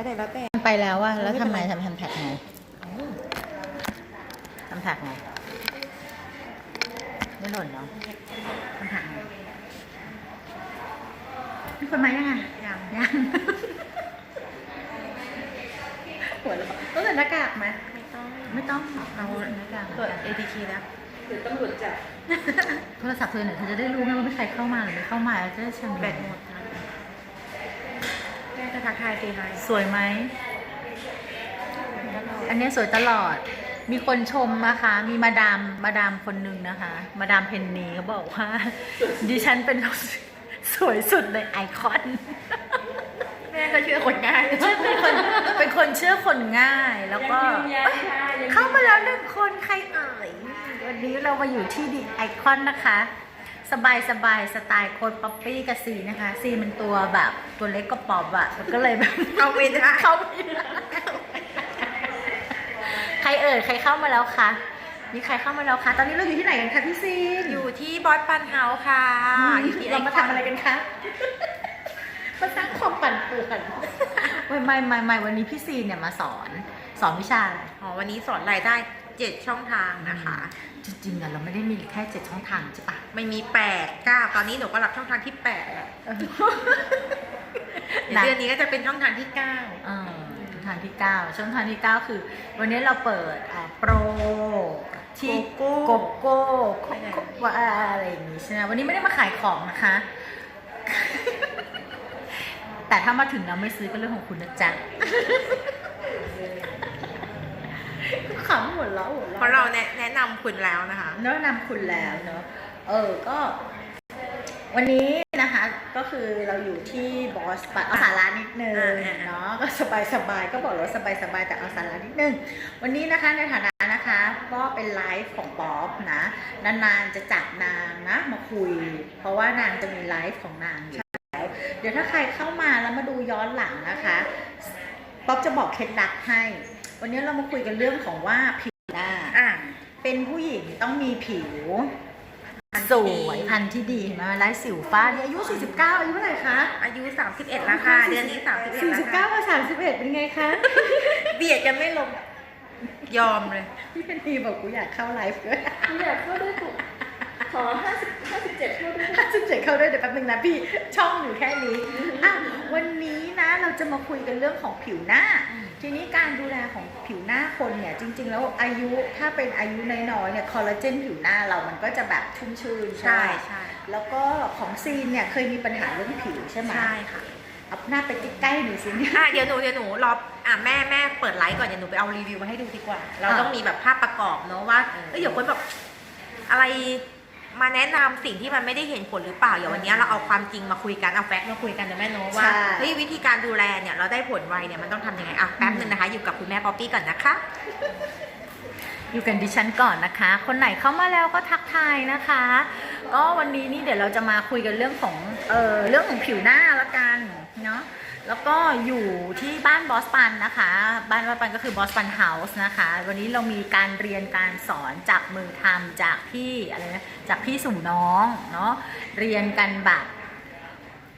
ก็ได้แล้วแต่ ไปแล้วอะแล้วไม่ทำเป็นไมไรทำทำแท็กไงทำแท็กไงไม่หล่นเนาะทำแท็กไงมีคนมายังไงยังยังหัวเราะต้องใส่หน้ากากไหมไม่ต้อง ไม่ต้องเอาหน้ากากเปิด ATK แล้วโทรศัพท์เธอเนี่ยเธอจะได้รู้ไงว่ามีใครเข้ามาหรือไม่เข้ามาแล้วจะได้เชิญแบตหมดนะ แม่จะทักทายตีไฮสวยไหม อันเนี้ยสวยตลอด มีคนชมนะคะ มีมาดาม มาดามคนหนึ่งนะคะ มาดามเพนนีเขาบอกว่า ดิฉันเป็นสวยสุดในไอคอน แม่ก็เชื่อคนง่ายฉันเป็นคนเป็นคนเชื่อคนง่าย แล้วก็เอ้ยเข้ามาแล้วหนึ่งคนใครเอ่ย วันนี้เรามาอยู่ที่ดิไอคอนนะคะ สบายสบายสไตล์โค้ดป๊อปปี้กับซีนะคะ ซีมันตัวแบบตัวเล็กก็ปอบอะมันก็เลยแบบเข้าไม่ได้เข้าไม่ได้ใครเอ่ยใครเข้ามาแล้วคะมีใครเข้ามาแล้วคะ ตอนนี้เราอยู่ที่ไหนกันคะพี่ซีนอยู่ที่บอสปันเฮาส์ค่ะอยู่ที่เรามาทำอะไรกันคะมาสร้างความปั่นป่วนไม่ไม่ไม่ไม่วันนี้พี่ซีนเนี่ยมาสอนสอนวิชาอะไรอ๋อวันนี้สอนรายได้ เจ็ดช่องทางนะคะ จริงๆอะเราไม่ได้มีแค่เจ็ดช่องทางใช่ปะไม่มีแปดเก้าตอนนี้หนูก็รับช่องทางที่แปดแล้วเดี๋ยวนะเดือนนี้ก็จะเป็นช่องทางที่เก้าเออช่องทางที่ 9 ช่องทางที่ 9 คือ วันนี้เราเปิดอ่าโปรที่โกโก้โกโก้โกโก้ว่าอะไรอย่างนี้ใช่ไหมวันนี้ไม่ได้มาขายของนะคะ แต่ถ้ามาถึงเราไม่ซื้อก็เรื่องของคุณนะจ๊ะ ขำหัวเราะหัวเพราะเราแนะแนะนำคุณแล้วนะคะ แนะนำคุณแล้วเนอะเออก็ วันนี้นะคะก็คือเราอยู่ที่บอสปัดเอาสาระนิดนึงอ่าอ่าอ่าเนาะก็สบายสบายๆก็บอกแล้วสบายสบายๆแต่เอาสาระนิดนึง วันนี้นะคะในฐานะนะคะก็เป็นไลฟ์ของป๊อปนะ นานๆจะจับนางนะมาคุย เพราะว่านางจะมีไลฟ์ของนางอยู่แล้วเดี๋ยวถ้าใครเข้ามาแล้วมาดูย้อนหลังนะคะป๊อปจะบอกเคล็ดลับให้ วันนี้เรามาคุยกันเรื่องของว่าผิวหน้าอะเป็นผู้หญิงต้องมีผิวพันธุ์สที่ดีวยพันธุ์ที่ดีมาไร้สิวฟ้าเนี่ยอายุ 49อายุเท่าไหร่คะอายุ 31แล้วค่ะเดือนนี้31แล้วค่ะ49กับ31 เป็นไงคะ เบียดกันไม่ลง ยอมเลย พี่เป็นทีบอกกูอยากเข้าไลฟ์ด้วยกูอยากเข้าด้วยกูขอห้าสิบห้าสิบเจ็ดเข้าด้วย57เข้าด้วยเดี๋ยวแป๊บนึงนะพี่ช่องอยู่แค่นี้อะวันนี้นะเราจะมาคุยกันเรื่องของผิวหน้าอืม ทีนี้การดูแลของผิวหน้าคนเนี่ยจริง ๆ แล้วอายุถ้าเป็นอายุน้อยๆเนี่ยคอลลาเจนผิวหน้าเรามันก็จะแบบชุ่มชื่นใช่ไหมใช่แล้วก็ของซีนเนี่ยเคยมีปัญหาเรื่องผิวใช่ไหมใช่ค่ะเอาหน้าไปใกล้ๆหน่อยสิเนี่ยอะเดี๋ยวหนูเดี๋ยวหนูรออะแม่แม่เปิดไลฟ์ก่อนเดี๋ยวหนูไปเอารีวิวมาให้ดูดีกว่า เราอะต้องมีแบบภาพประกอบเนอะว่าเออเอ้ยเดี๋ยวคนแบบอะไร มาแนะนำสิ่งที่มันไม่ได้เห็นผลหรือเปล่าเดี๋ยววันนี้เราเอาความจริงมาคุยกันเอาแฟกต์มาคุยกันนะแม่เนอะว่าใช่ เฮ้ยวิธีการดูแลเนี่ยเราได้ผลไวเนี่ยมันต้องทำยังไงอะแป๊บนึงนะคะ อยู่กับคุณแม่ป๊อปปี้ก่อนนะคะ อยู่กันดิฉันก่อนนะคะ คนไหนเข้ามาแล้วก็ทักทายนะคะ ก็วันนี้นี่เดี๋ยวเราจะมาคุยกันเรื่องของเออเรื่องของผิวหน้าละกันเนาะ แล้วก็อยู่ที่บ้านบอสปันนะคะ บ้านบอสปันก็คือบอสปันเฮาส์นะคะ วันนี้เรามีการเรียนการสอนจากมือทำจากพี่อะไรนะจากพี่สู่น้องเนาะเรียนกันแบบ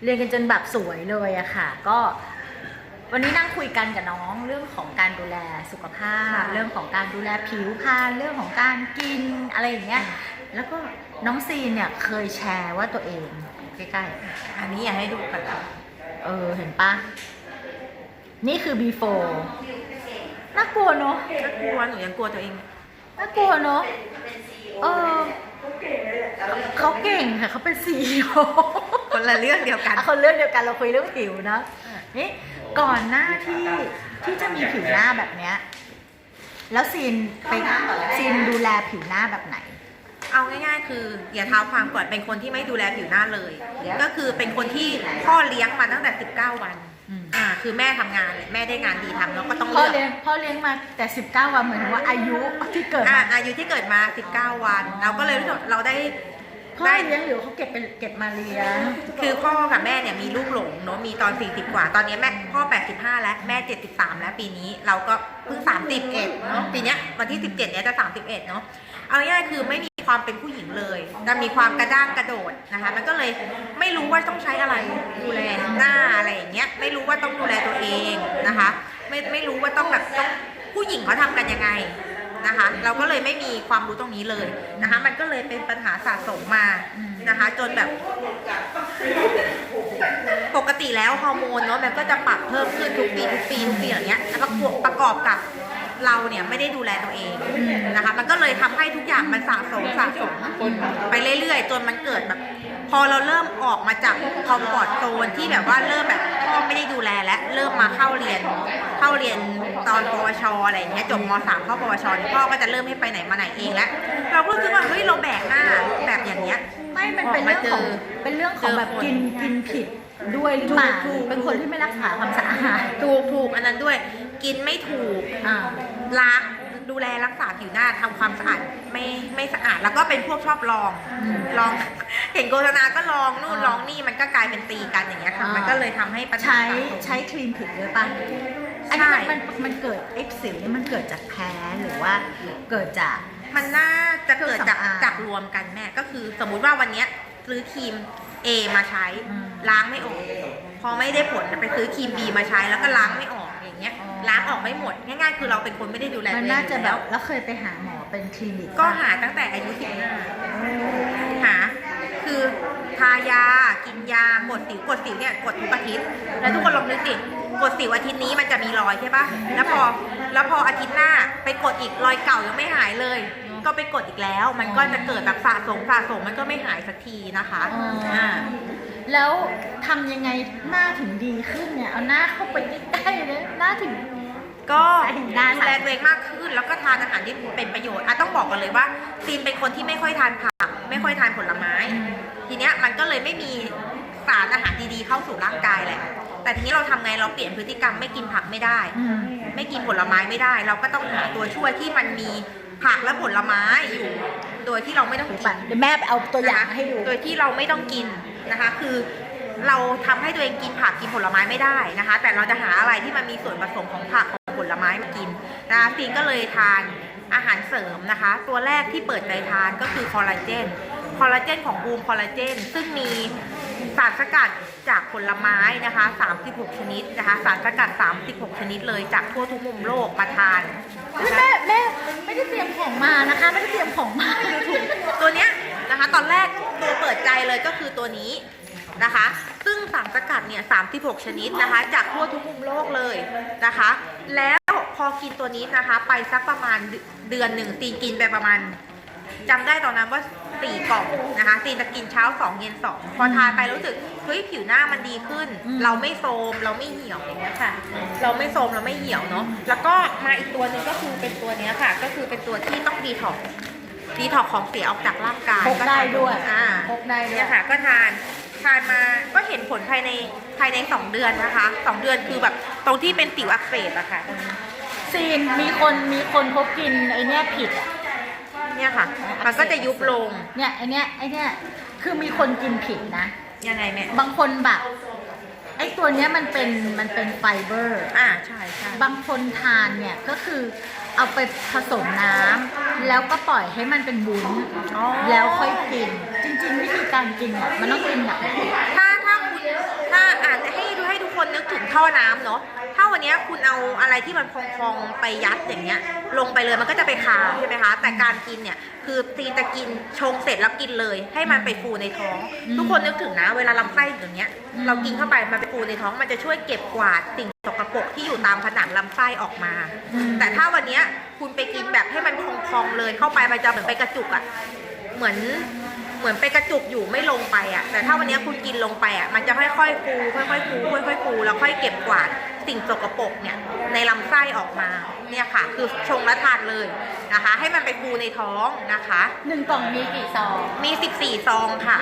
เรียนกันจนแบบสวยเลยอะค่ะ ก็วันนี้นั่งคุยกันกับน้องเรื่องของการดูแลสุขภาพค่ะเรื่องของการดูแลผิวพรรณเรื่องของการกินอะไรอย่างเงี้ยแล้วก็น้องซีนเนี่ยเคยแชร์ว่าตัวเองใกล้ๆอันนี้อยากให้ดูก่อนนะ เออ เห็นปะนี่คือ before น่ากลัวเนอะถ้ากลัวหนูยังกลัวตัวเองน่ากลัวเนอะเออเขาเก่งค่ะเขาเป็นซีอีโอคนละเรื่องเดียวกันคนเรื่องเดียวกันเราคุยเรื่องผิวนะนี่ก่อนหน้าที่ที่จะมีผิวหน้าแบบเนี้ยแล้วซีนไปซีนดูแลผิวหน้าแบบไหน เอาง่ายๆ คืออย่าเท้าความก่อนเป็นคนที่ไม่ดูแลผิวหน้าเลยเดี๋ยวก็คือเป็นคนที่พ่อเลี้ยงมาตั้งแต่ 19 วันอืม อ่าคือแม่ทำงานแม่ได้งานดีทำแล้วก็ต้องพ่อเลืเลี้ยอกงพ่อเลี้ยงมาแต่ 19 วันเหมือนว่าอายุที่เกิดอ่ามาอายุที่เกิดมา 19 วัน เราก็เลยรู้สึกเราได้พ่อได้ เลี้ยงหรือเขาเก็บเป็นเก็บมาเลี้ยง คือพ่อกับแม่เนี่ยมีลูกหลงเนาะมีตอน 40 กว่า ตอนนี้แม่พ่อ 85 แล้วแม่ 73 แล้วปีนี้เราก็เพิ่ง 31เนาะปีเนี้ยวันที่ 17 เนี้ยจะ 31 เนาะเอาง่ายๆคือไม่มี ความเป็นผู้หญิงเลยจะมีความกระด้างกระโดดนะคะ มันก็เลยไม่รู้ว่าต้องใช้อะไรดูแลหน้าอะไรอย่างเงี้ย ไม่รู้ว่าต้องดูแลตัวเองนะคะ ไม่ไม่รู้ว่าต้องแบบต้องผู้หญิงเขาทำกันยังไงนะคะ เราก็เลยไม่มีความรู้ตรงนี้เลยนะคะ มันก็เลยเป็นปัญหาสะสมมานะคะ จนแบบ ปกติแล้วฮอร์โมนเนาะมันก็จะปรับเพิ่มขึ้นทุกปีทุกปีทุกปีอย่างเงี้ยแล้วประกบประกอบกับ เราเนี่ยไม่ได้ดูแลตัวเองนะคะ มันก็เลยทำให้ทุกอย่างมันสะสมสะสมไปเรื่อยๆ จนมันเกิดแบบ พอเราเริ่มออกมาจากคอมฟอร์ตโซนที่แบบว่าเริ่มแบบพ่อไม่ได้ดูแลและเริ่มมาเข้าเรียน เข้าเรียนตอนปวชอะไรอย่างเงี้ยจบมสามเข้าปวชเนี่ยพ่อก็จะเริ่มให้ไปไหนมาไหนเองแล้วเราก็รู้สึกว่าเฮ้ยเราแบกหน้าแบบอย่างเงี้ยไม่มันเป็นเรื่องของออกมาเจอเป็นเรื่องของแบบเจอคนกินกินผิดด้วยหรือเปล่าถูกถูกเป็นคนที่ไม่รักษาความสะอาดถูกถูกอันนั้นด้วย กินไม่ถูกอ่าล้างดูแลรักษาผิวหน้าทำความสะอาดไม่ไม่สะอาด แล้วก็เป็นพวกชอบลองอืมลอง เห็นโฆษณาก็ลองนู่นอ่าลองนี่มันก็กลายเป็นตีกันอย่างเงี้ยค่ะ อ่ามั มันก็เลยทำให้ปัญหาใช้สะสม ใช้ครีมผิดด้วยป่ะอันใช่นี้มันมันมันเกิดเอ็กซิลนี่มันเกิดจากแพ้หรือว่าเกิดจาก มันน่าจะเกิดจากเครื่องสำอางจากรวมกันแม่ก็คือสมมุติว่าวันเนี้ยซื้อครีม A มาใช้ อืม ล้างไม่ออก พอไม่ได้ผลไปซื้อครีม B มาใช้แล้วก็ล้างไม่ออก อย่างเงี้ยอ๋อล้างออกไม่หมดง่ายๆ คือเราเป็นคนไม่ได้ดูแลมันตัวเองน่าจะอยู่แบแล้วบแล้วเคยไปหาหมอเป็นคลินิกก็ป่ะหาตั้งแต่อายุ15หา คือทายากินยากดสิวกดสิวเนี่ยกดทุกอาทิตย์แล้วทุกคนลองนึกดิกดสิวอาทิตย์นี้มันจะมีรอยใช่ปะแล้วพอแล้วพออาทิตย์หน้าไปกดอีกรอยเก่ายังไม่หายเลย ก็ไปกดอีกแล้ว มันก็จะเกิดแบบสะสมสะสมมันก็ไม่หายสักทีนะคะอ๋ออ่า แล้วทำยังไงหน้าถึงดีขึ้นเนี่ย เอาหน้าเข้าไปใกล้ๆเลยหน้าถึง ก็ได้ดูค่ะ แลตัวเองมากขึ้นแล้วก็ทานอาหารที่เป็นประโยชน์อะต้องบอกกันเลยว่าซีนเป็นคนที่ไม่ค่อยทานผัก ไม่ค่อยทานผลไม้ ทีเนี้ยมันก็เลยไม่มีสารอาหารดีๆเข้าสู่ร่างกายแหละแต่ทีนี้เราทำไงเราเปลี่ยนพฤติกรรมไม่กินผักไม่ได้ อืม ไม่กินผลไม้ไม่ได้ เราก็ต้องหาตัวช่วยที่มันมี ผักและผลไม้อยู่ โดยที่เราไม่ต้องกินเดี๋ยวแม่ไปเอาตัวอย่างมาให้ดู โดยที่เราไม่ต้องกินนะคะ คือเราทำให้ตัวเองกินผักกินผลไม้ไม่ได้นะคะ แต่เราจะหาอะไรที่มันมีส่วนผสมของผักของผลไม้มากินนะคะซีนก็เลยทานอาหารเสริมนะคะ ตัวแรกที่เปิดใจทานก็คือคอลลาเจน คอลลาเจนของบูมคอลลาเจน ซึ่งมี สารสกัดจากผลไม้นะคะ 36 ชนิดนะคะ สารสกัด 36 ชนิดเลยจากทั่วทุกมุมโลกมาทานแม่แม่ไม่ได้เตรียมของมานะคะ ไม่ได้เตรียมของมาตัวเนี้ยนะคะ ตอนแรกตัวเปิดใจเลยก็คือตัวนี้นะคะ ซึ่งสารสกัดเนี่ย 36 ชนิดนะคะ จากทั่วทุกมุมโลกเลยนะคะ แล้วพอกินตัวนี้นะคะ ไปสักประมาณเดืเดือนหนึ่งตีนกินไปประมาณจำได้ตอนนั้นว่า สี่กล่องนะคะตีนจะกินเช้าสองเย็นสองพอทานไปรู้สึกเฮ้ยผิวหน้ามันดีขึ้น อืม เราไม่โทรมเราไม่เหี่ยวอย่างเงี้ยค่ะ เราไม่โทรมเราไม่เหี่ยวเนาะแล้วก็มาอีกตัวหนึ่งก็คือเป็นตัวเนี้ยค่ะ ก็คือเป็นตัวที่ต้องดีท็อกซ์ดีท็อกซ์ของเสียออกจากร่างกายพกได้ด้วยอ่า พกได้ด้วยเนี่ยค่ะก็ทานทานมาก็เห็นผลภายในภายในสองเดือนนะคะสองเดือนคือแบบตรงที่เป็นสิวอักเสบอะค่ะตรงนี้ซีนมีคนมีคนเขากินไอเนี้ยผิดอะ เนี่ยค่ะ มันก็จะยุบลง เนี่ยไอเนี้ยไอเนี้ยคือมีคนกินผิดนะ ยังไงแม่บางคนแบบไอตัวเนี้ยมันเป็นมันเป็นไฟเบอร์ อ่าใช่ใช่บางคนทานเนี่ยก็คือเอาไปผสมน้ำแล้วก็ปล่อยให้มันเป็นวุ้นอ๋อแล้วค่อยกิน จริงๆวิธีการกินอะมันต้องกินแบบไหนถ้าถ้าคุณถ้าอาจจะให้ดูให้ทุก คนนึกถึงท่อน้ำเนาะ ถ้าวันเนี้ยคุณเอาอะไรที่มันพองๆไปยัดอย่างเงี้ย ลงไปเลยมันก็จะไปคาใช่ไหมคะ แต่การกินเนี่ยคือตีนจะกินชงเสร็จแล้วกินเลย ให้มันไปฟูในท้อง ทุกคนนึกถึงนะ เวลาลำไส้อย่างเงี้ย เรากินเข้าไปมันไปฟูในท้อง มันจะช่วยเก็บกวาดสิ่งสกปรกที่อยู่ตามผนังลำไส้ออกมาอืมแต่ถ้าวันเนี้ยคุณไปกินแบบให้มันพองๆเลยเข้าไปมันจะเหมือนไปกระจุกอะเหมือน เหมือนไปกระจุกอยู่ไม่ลงไปอะแต่ถ้าวันเนี้ยคุณกินลงไปอะมันจะค่อยๆฟูค่อยๆฟูค่อยๆฟูแล้วค่อยเก็บกวาดสิ่งสกปรกเนี่ยในลำไส้ออกมาเนี่ยค่ะ คือชงและทานเลยนะคะ ให้มันไปฟูในท้องนะคะ หนึ่งกล่องมีกี่ซองมี 14 ซองค่ะ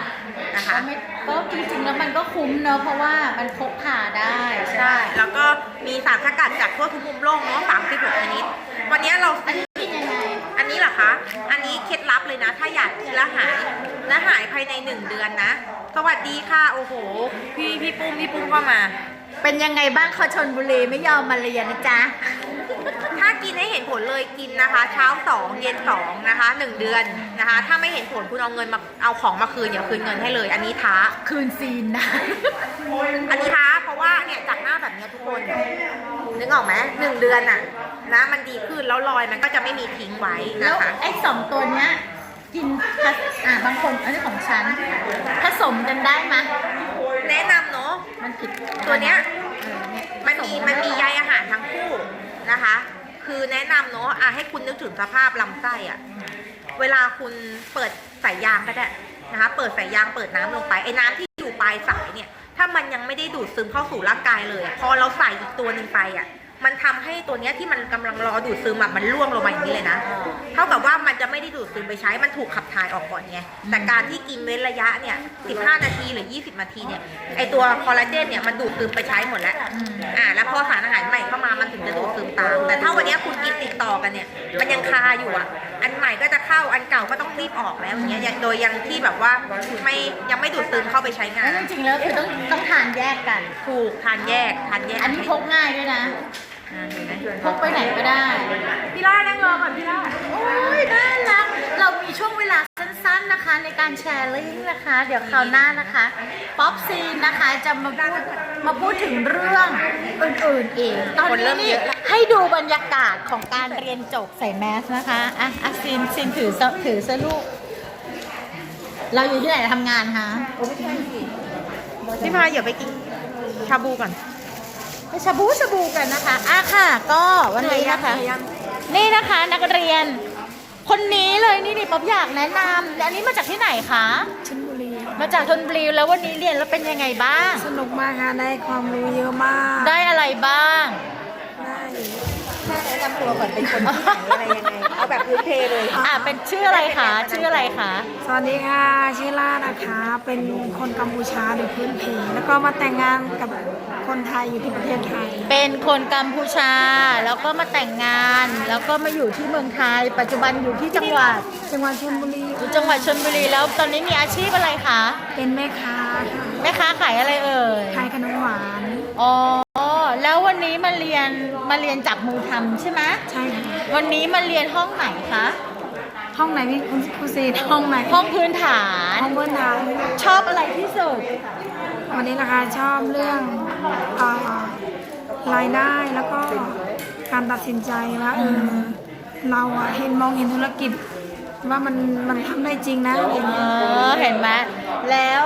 นะคะก็ไม่ก็จริงๆแล้วมันก็คุ้มเนอะเพราะว่ามันพกพาได้ใช่แล้วก็มีสารสกัดจากทั่วทุกมุมโลกเนาะ36ชนิด วันเนี้ยเราอั นนี้เหรอคะ อันนี้เคล็ดลับเลยนะ ถ้าอยากกินแล้วหายและหายภายในหนึ่งเดือนนะ สวัสดีค่ะโอ้โห พี่พี่ปุ้มพี่ปุ้มเข้ามา เป็นยังไงบ้างเขาชนบุรีไม่ยอมมาเรียนนะจ๊ะ ถ้ากินให้เห็นผลเลยกินนะคะ เช้าสองเย็นสองนะคะหนึ่งเดือนนะคะ ถ้าไม่เห็นผลคุณเอาเงินมาเอาของมาคืนอย่าคืนเงินให้เลย อันนี้ท้า คืนซีนนะ อันนี้ท้าเพราะว่าเนี่ยจากหน้าแบบเนี้ยทุกคนนึกออกไหมหนึ่งเดือนอะ นะมันดีขึ้นแล้วรอยมันก็จะไม่มีทิ้งไว้แล้นะวคะ ไอ้สองตัวเนี้ยกินผสอ่าบางคนอันนี้ของฉันผสมกันได้ไหมยแนะนำเนาะ มันผิดตัวเนี้ย เออเนี่ยมันมีมันมีใยอาหารทั้งคู่นะคะ คือแนะนำเนาะอะให้คุณนึกถึงสภาพลำไส้อะเวลาคุณเปิดสายยางก็ได้นะคะ เปิดสายยางเปิดน้ำลงไปไอ้น้ำที่อยู่ปลายสายเนี่ย ถ้ามันยังไม่ได้ดูดซึมเข้าสู่ร่างกายเลยอะพอเราใส่อีกตัวหนึ่งไปอะ มันทำให้ตัวเนี้ยที่มันกำลังรอดูดซึมอะมันล่วงลงมาอย่างนี้เลยนะ เท่ากับว่ามันจะไม่ได้ดูดซึมไปใช้ มันถูกขับถ่ายออกก่อนไง แต่การที่กินเว้นระยะเนี่ย 15 นาทีหรือ 20 นาทีเนี่ย ไอตัวคอลลาเจนเนี่ยมันดูดซึมไปใช้หมดแล้ว อ่า แล้วพอสารอาหารใหม่เข้ามามันถึงจะดูดซึมตาม แต่ถ้าวันเนี้ยคุณกินติดต่อกันเนี่ย มันยังคาอยู่อะอันใหม่ก็จะเข้า อันเก่าก็ต้องรีบออกแล้วอย่างเงี้ยอย่างโดยยังที่แบบว่าไม่ยังไม่ดูดซึมเข้าไปใช้งาแล้วนจริงๆแล้วคือต้องต้องทานแยกกัน ถูกทานแยกทานแยก อันนี้พกง่ายด้วยนะอ่าเห็นไหม พกไปไหนก็ได้ พี่ล่านั่งรอก่อนพี่ล่าโอ้ยน่ารัก เรามีช่วงเวลาสั้นๆนะคะ ในการแชร์ลิงก์นะคะ เดี๋ยวคราวหน้านะคะ ป๊อปซีนนะคะจะมาพูดมาพูดถึงเรื่องอื่นๆอีกตอนคนเริ่นี้มนี่เยอะแล้วให้ดูบรรยากาศของการเรียนจบใส่แมสนะคะอะอะซีนซีนถือซะถือซะลูก เราอยู่ที่ไหนทำงานคะพี่พาอย่าไปกินชาบูก่อน ไปชาบูชาบูกันนะคะอะค่ะ ก็วันนี้นะคะ นี่นะคะนักเรียน คนนี้เลยนี่นี่ป๊อบอยากแนะนำอันนี้มาจากที่ไหนคะชลบุรีมาจากชนบุรีแล้ววันนี้เรียนแล้วเป็นยังไงบ้าง สนุกมากค่ะได้ความรู้เยอะมากได้อะไรบ้าง ได้แค่แนะนำตัวก่อนเป็นคนที่ไหนอะไรยังไงเอาแบบพื้นเพเลยอ่าเป็นชื่ออะไรคะชื่ออะไรคะสวัสดีค่ะชื่อล่านะคะ เป็นคนกัมพูชาโดยพื้นเพแล้วก็มาแต่งงานกับ คนไทยอยู่ที่ประเทศไทย เป็นคนกัมพูชา แล้วก็มาแต่งงาน แล้วก็มาอยู่ที่เมืองไทย ปัจจุบันอยู่ที่จังหวัดจังหวัดชลบุรีอยู่จังหวัดชนบุรีแล้วตอนนี้มีอาชีพอะไรคะเป็นแม่ค้าค่ะแม่ค้าขายอะไรเอ่ยขายขนมหวานอ๋อแล้ววันนี้มาเรียนมาเรียนจับมือทำใช่ไหมใช่ค่ะวันนี้มาเรียนห้องไหนคะห้องไหนพี่คุณครูซีห้องไหนห้องพื้นฐานห้องเบิ้ลทางชอบอะไรที่สุด วันนี้นะคะชอบเรื่องเอ่อรายได้แล้วก็การตัดสินใจว่าเออเราอะเห็นมองเห็นธุรกิจ ว่ามันมันทำได้จริงนะอะไรอย่างเอเงี้ยอเห็นไหมแล้ว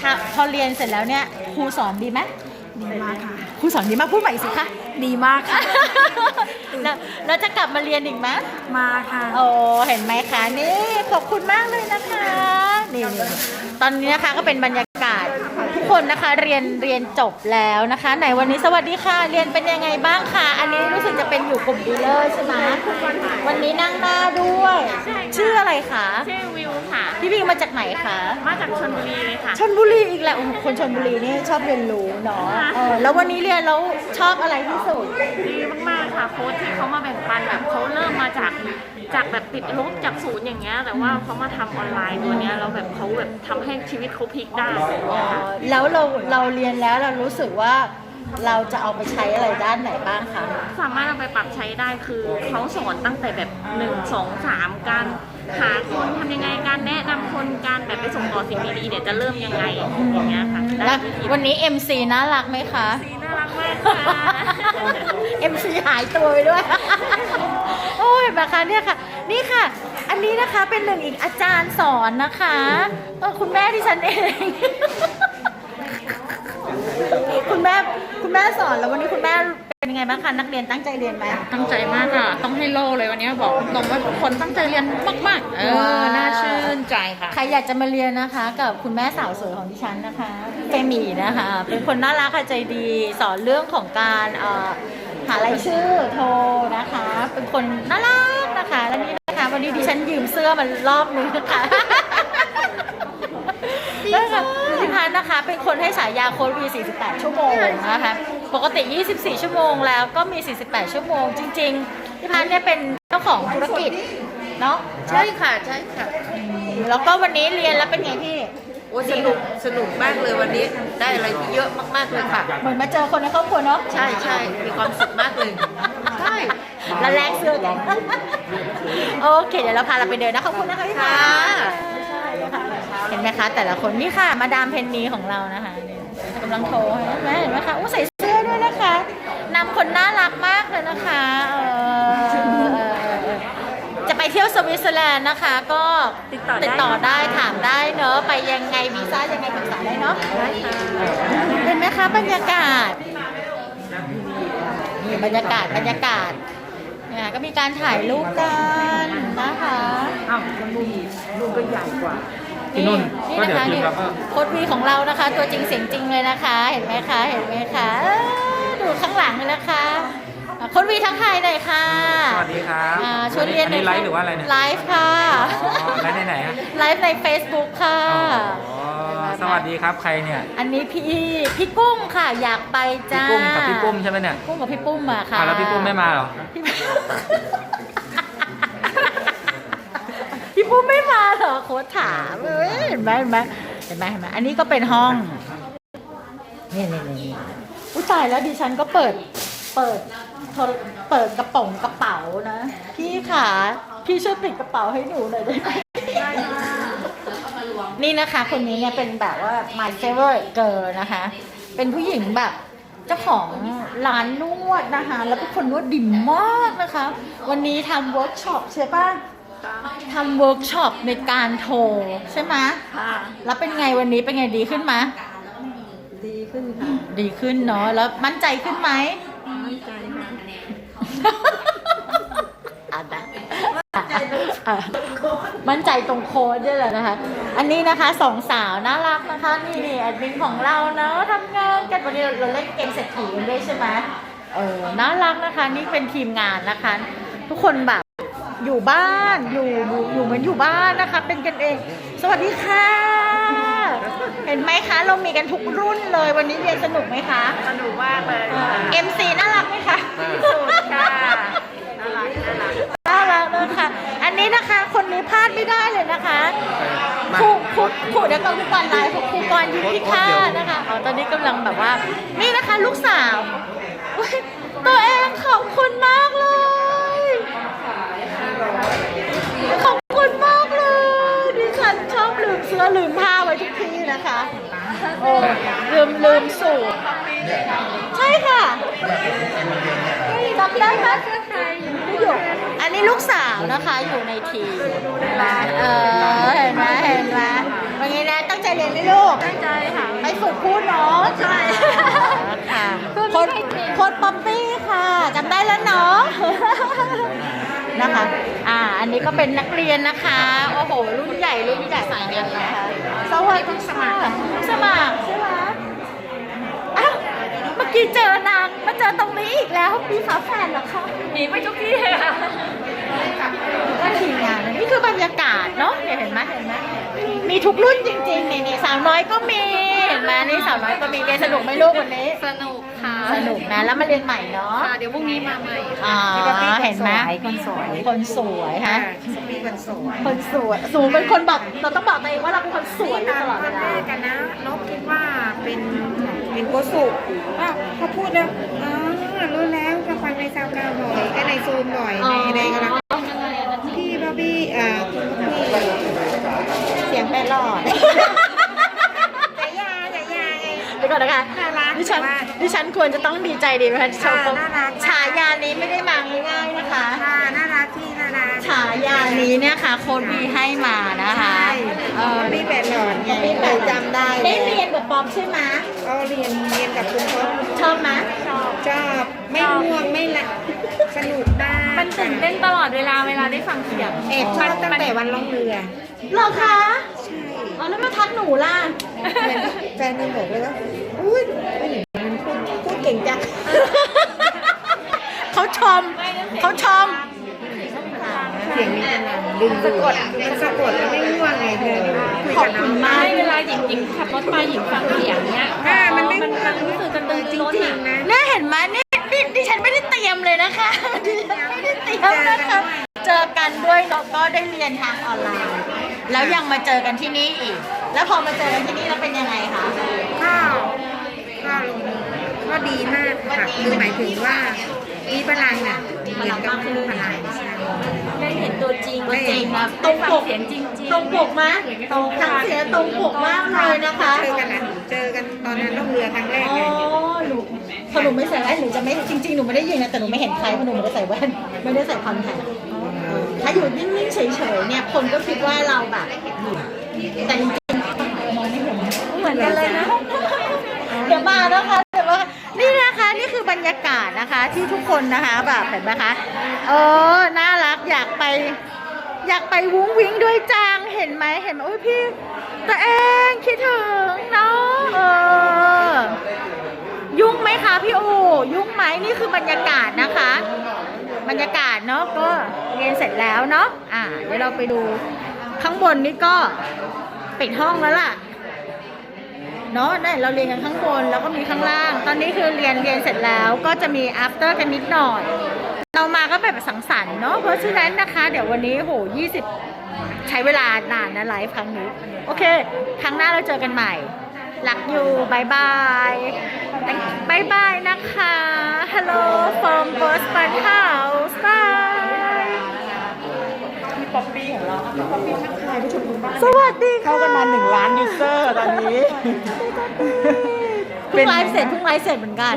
ถ้าพอเรียนเสร็จแล้วเนี่ยครูสอนดีไหมดีมากค่ะ ครูสอนดีมากพูดใหม่สิคะ ดีมากค่ะ แล้วแล้วจะกลับมาเรียนอีกไหมมาค่ะ โอ้เห็นไหมคะนี่ขอบคุณมากเลยนะคะนี่นี่ตอนนี้นะคะก็เป็นบรรยากาศทุก คนนะคะเรียนเรียนจบแล้วนะคะ ไหนวันนี้สวัสดีค่ะ เรียนเป็นยังไงบ้างคะอันนี้รู้สึกจะเป็นอยู่กลุ่มดีลเลอร์ใช่ไหมวันนี้นั่งหน้าด้วยชื่ออะไรคะชื่อวิวค่ะ พี่วิวมาจากไหนคะมาจากชลบุรีเลยค่ะ ชนบุรีอีกแล้วโอ้โหคนชนบุรีนี่ชอบเรียนรู้เนาะเออแล้ววันนี้เรียนแล้วชอบอะไรที่สุด ดีมากๆค่ะ โค้ชที่เขามาแบ่งปันแบบเขาเริ่มมาจากจากแบบติดลบจากศูนย์อย่างเงี้ย แต่ว่าเขามาทำออนไลน์ตัวเนี้ยแล้วแบบเขาแบบทำให้ชีวิตเขาพลิกได้อย่างเงี้ยค่ะ แล้วเราเราเรียนแล้วเรารู้สึกว่าเราจะเอาไปใช้อะไรด้านไหนบ้างคะ สามารถเอาไปปรับใช้ได้คือเขาสอนตั้งแต่แบบ1 2 3การหาคนทำยังไงการแนะนำคนการแบบไปส่งต่อสิ่งดีๆเนี่ยจะเริ่มยังไงอย่างเงี้ยค่ะแล้ได้ววิธีวันนี้ MC น่ารักไหมคะสีน่ารักมากค่ะ MC หายตัวไปด้วย โอ้ยมาค่ะเนี่ยค่ะ นี่ค่ะ อันนี้นะคะเป็นหนึ่งอีกอาจารย์สอนนะคะเออคุณแม่ที่ฉันเอง คุณแม่คุณแม่สอนแล้ววันนี้คุณแม่เป็นยังไงบ้างคะนักเรียนตั้งใจเรียนไหม ตั้งใจมากค่ะ ต้องให้โล่เลยวันนี้บอกตรงว่าทุกคนตั้งใจเรียนมากๆ เอว้าอ ว น่าชื่นใจค่ะ ใครอยากจะมาเรียนนะคะ กับคุณแม่สาวสวยของดิฉันนะคะเฟมีนะคะ เป็นคนน่ารักค่ะใจดี สอนเรื่องของการเอ่อ หารายชื่อโทรนะคะ เป็นคนน่ารักนะคะและนี่นะคะ วันนี้ดิฉันยืมเสื้อมันรอบนึงนะคะนะคะพี่พันธ์นะคะ เป็นคนให้ฉายาโค้ดวี48 ชั่วโมงนะคะ ปกติ 24 ชั่วโมงแล้วก็มี 48 ชั่วโมง จริงๆพี่พันธ์เนี่ยเป็นเจ้าของธุรกิจเนาะ ใช่ค่ะ ใช่ค่ะ แล้วก็วันนี้เรียนแล้วเป็นไงพี่โอ้อ้สนุกสนุกมากเลยวันนี้ได้อะไรเยอะมากๆเลยค่ะ เหมือนมาเจอคนในครอบครัวเนาะใช่ใช่มีความสุขมากเลยใช่แล้วแลกเสื้อกันโอเค เดี๋ยวเราพาเราไปเดินนะขอบคุณนะคะพี่ฟ้าค่ะเห็นไหมคะ แต่ละคนนี่ค่ะ มาดามเพนนีของเรานะคะนี่กำลังโทรเห็นไหมเห็นไหมคะอู้ใส่เสื้อด้วยนะคะนำคนน่ารักมากเลยนะคะเออจะไป เที่ยวสวิตเซอร์แลนด์นะคะ ก็ติดต่อติดต่อได้ถามได้เนอะไปยังไงวีซ่ายังไงปรึกษาได้เนาะได้ค่ะเห็นไหมคะบรรยากาศนี่บรรยากาศบรรยากาศเนี่ยก็มีการถ่ายรูปกันนะคะอ้าวมันมุมมุมก็ใหญ่กว่าที่นี่นู่นนี่ก็นะเดี๋ยวคะจรินี่งครับว่าโค้ดวีของเรานะคะ ตัวจริงเสียงจริงเลยนะคะ เห็นไหมคะ เห็นไหมคะเอ้ยดูข้างหลังเลยนะคะอะโค้ดวีทักทายหน่อยค่ะสวัสดีครับอ่าชวนเรียนอันนี้ไลฟ์หรือว่าอะไรเนี่ยไลฟ์ค่ะอ๋อไลฟ์ในไหนอะไลฟ์ใน Facebook ค่ะอ๋อสวัสดีครับใครเนี่ย อันนี้พี่พี่กุ้งค่ะอยากไปพี่จ้าปุ้มกับพี่ปุ้มใช่ไหมเนี่ยกุ้งกับพี่ปุ้มอะค่ะอ่าแล้วพี่ปุ้มไม่มาเหรอพี่พี่ปุ้มไม่มาเหรอโค้ชถามเอ้ยเห็นไหมเห็นไหมเห็นไหมเห็นไหมอันนี้ก็เป็นห้องนี่นี่นี่อุ้ยตายแล้วดิฉันก็เปิดเปิด โทรเปิดกระป๋องกระเป๋านะ พี่ขาพี่ช่วยปิดกระเป๋าให้หนูหน่อยได้ไหมนี่นะคะคนนี้เนี่ยเป็นแบบว่า my favorite girl นะคะ เป็นผู้หญิงแบบเจ้าของร้านนวดนะคะแล้วเป็นคนนวดดีมากนะคะ วันนี้ทำเวิร์กช็อปใช่ปะทำเวิร์กช็อปในการโทรใช่ไหมแล้วเป็นไงวันนี้เป็นไงดีขึ้นไหมดีขึ้นค่ะ ดีขึ้นเนาะแล้วมั่นใจขึ้นไหมมั่นใจ อะได้อะมั่นใจตรงโค้ดด้วยแหละนะคะ อันนี้นะคะสองสาวน่ารักนะคะนี่นี่แอดมินของเราเนาะทำงานกันวันนี้เราเล่นเกมเศรษฐีกันด้วยใช่ไหมเออน่ารักนะคะนี่เป็นทีมงานนะคะ ทุกคนแบบอยู่บ้านอยู่อยู่อยู่เหมือนอยู่บ้านนะคะ เป็นกันเอง สวัสดีค่ะ เห็นไหมคะเรามีกันทุกรุ่นเลยวันนี้เรียนสนุกไหมคะ สนุกมากเลยเอ็มซีน่ารักไหมคะสุด ค่ะน่ารักน่ารักน่ารักเลยค่ะ อันนี้นะคะคนนี้พลาดไม่ได้เลยนะคะครูครูครูเดี๋ยวก่อนครูก่อนไลน์ครูก่อนยิ้มพิฆาตนะคะอ๋อตอนนี้กำลังแบบว่า นี่นะคะลูกสาวอุ๊ยตัว นะคะอยู่ในทีมเออเห็นไหมเห็นไหมวันนี้นะตั้งใจเรียนไหมลูกตั้งใจค่ะไปฝึกพูดเนาะใช่ค่ะคนคนป๊อปปี้ค่ะจำได้แล้วเนาะนะคะ อ่า อันนี้ก็เป็นนักเรียนนะคะ โอ้โห รุ่นใหญ่ รุ่นใหญ่สายงานนะคะสวัสดีสมัครสมัครใช่ไหมอ้าว เมื่อกี้เจอนาง มาเจอตรงนี้อีกแล้วมีฝาแฝดเหรอคะ หนีไปทุกที่เลยค่ะ ก็ทีมงานนี่คือบรรยากาศเนาะเนี่ยเห็นไหมเห็นไหมมีทุกรุ่นจริงๆนี่นี่สาวน้อยก็มีเห็นไหมนี่สาวน้อยก็มีเรียนสนุกไหมลูกวันนี้ สนุกค่ะ สนุกนะแล้วมาเรียนใหม่เนาะค่ะเดี๋ยวพรุ่งนี้มาใหม่อ่าเห็นไหมคนสวยคนสวยฮะมีคนสวยคนสวยสูงเป็นคนบอกเราต้องบอกตัวเองว่าเราเป็นคนสวยอยู่ตลอดเวลากันนะนกคิดว่าเป็นเป็นโกสุว่าเขาพูดแล้วอ๋อรู้แล้วก็ฟังในซาวกาวบ่อยก็ในซูมบ่อยในในกำลังพี่บ๊อบบี้อ่าคุณพี่ เสียง แปรหลอดฉายาฉายาไง เดี๋ยวก่อนนะคะน่ารักดิฉันมากดิฉันควรจะต้องดีใจดีไหมคะชมค่ะน่ารัก ฉายานี้ไม่ได้มาง่ายๆนะคะ ค่ะน่ารักที่น่ารัก ฉายานี้เนี่ยค่ะโค้ดวีให้มานะคะใช่เออพี่แปดหลอดไงพี่เคยจำได้ได้เรียนกับป๊อปใช่ไหมเอาเรียนเรียนกับคุณพ่อชอบไหมชอบไม่ง่วงไม่ละสนุกได้ มันตื่นเต้นตลอดเวลาเวลาได้ฟังเสียงแอบชอบตั้งแต่วันล่องเรือเหรอคะใช่อ๋อแล้วมาทักหนูล่ะเหมือนแฟนยังบอกเลยว่าอุ้ยไม่เห็นมันพูดพูดเก่งจังเขาชมเขาชมเสียงมีพลังดึงดูดมันสะกดแล้วไม่ง่วงไงเธอคุยขอบกับน้คุองณมากไม่เวลาหญิงหญิงขับรถไปหญิงฟังเสียงเนี้ยอ่ามันไม่มันง่วมังนรู้สึกกระเอตืออจรือร้นริงอะๆนะเนี่ยเห็นไหมนี่นี่ดิ ฉันไม่ได้เตรียมเลยนะคะดิฉันไม่ได้เตรียมนะคะ เจอกันด้วยแล้วก็ได้เรียนทางออนไลน์ แล้วยังมาเจอกันที่นี่อีก แล้วพอมาเจอกันที่นี่แล้วเป็นยังไงคะก็ก็ก็ดีมากค่ะคือหมายถึงว่ามีพลังอะเหมือนกับมีพลังใช่ได้เห็นตัวจริงตัวจริงนะตรงปกเสียงจริงตรงปกมากตรงทั้งเสียงตรงปกมากเลยนะคะ เจอกันอะเจอกันตอนนั้นล่องเรือครั้งแรกอ๋อไงหนูพ อหนูไม่ใส่แว่นหนูจะไม่จริงๆหนูไม่ได้ยินนะแต่หนูไม่เห็นใครเพราะหนูไม่ได้ใส่แว่นไม่ได้ใส่คอนแทคถ้าอยู่นิ่งๆเฉยๆเนี่ยคนก็คิดว่าเราแบบแต่จริงๆมองไม่เห็นเหมือนกันเลยนะเดี๋ยวมานะคะเดี๋ยวมานี่นะคะนี่คือบรรยากาศนะคะที่ทุกคนนะคะแบบเห็นไหมคะเออน่ารักอยากไป อยากไปวุ้งวิ้งด้วยจังเห็นไหมเห็นไหมโอ้ยพี่ตัวเองคิดถึงเนาะเออ ยุ่งไหมคะพี่โอยุ่งไหมนี่คือบรรยากาศนะคะ บรรยากาศเนาะก็เรียนเสร็จแล้วเนาะอ่าเดี๋ยวเราไปดูข้างบนนี่ก็ปิดห้องแล้วล่ะเนาะเนี่ยเราเรียนกันข้างบนแล้วก็มีข้างล่าง ตอนนี้คือเรียนเรียนเสร็จแล้วก็จะมี after กันนิดหน่อย เรามาก็แบบสังสรรค์เนาะเพราะฉะนั้นนะคะ เดี๋ยววันนี้โห20 ใช้เวลานานนะไลฟ์ครั้งนี้ โอเค ครั้งหน้าเราเจอกันใหม่ รักอยู่บายบายบายบายนะคะ Hello from b o s t o n House bye ป๊อปปี้ของเราอะป๊อปปี้ทักทายผู้ชมทางบ้านสวัสดีค่ะเข้ากันมาหนึ่งล้านยูเซอร์ตอนนี้ เพิ่งไลฟ์เสร็จเพิ่งไลฟ์เสร็จเหมือนกัน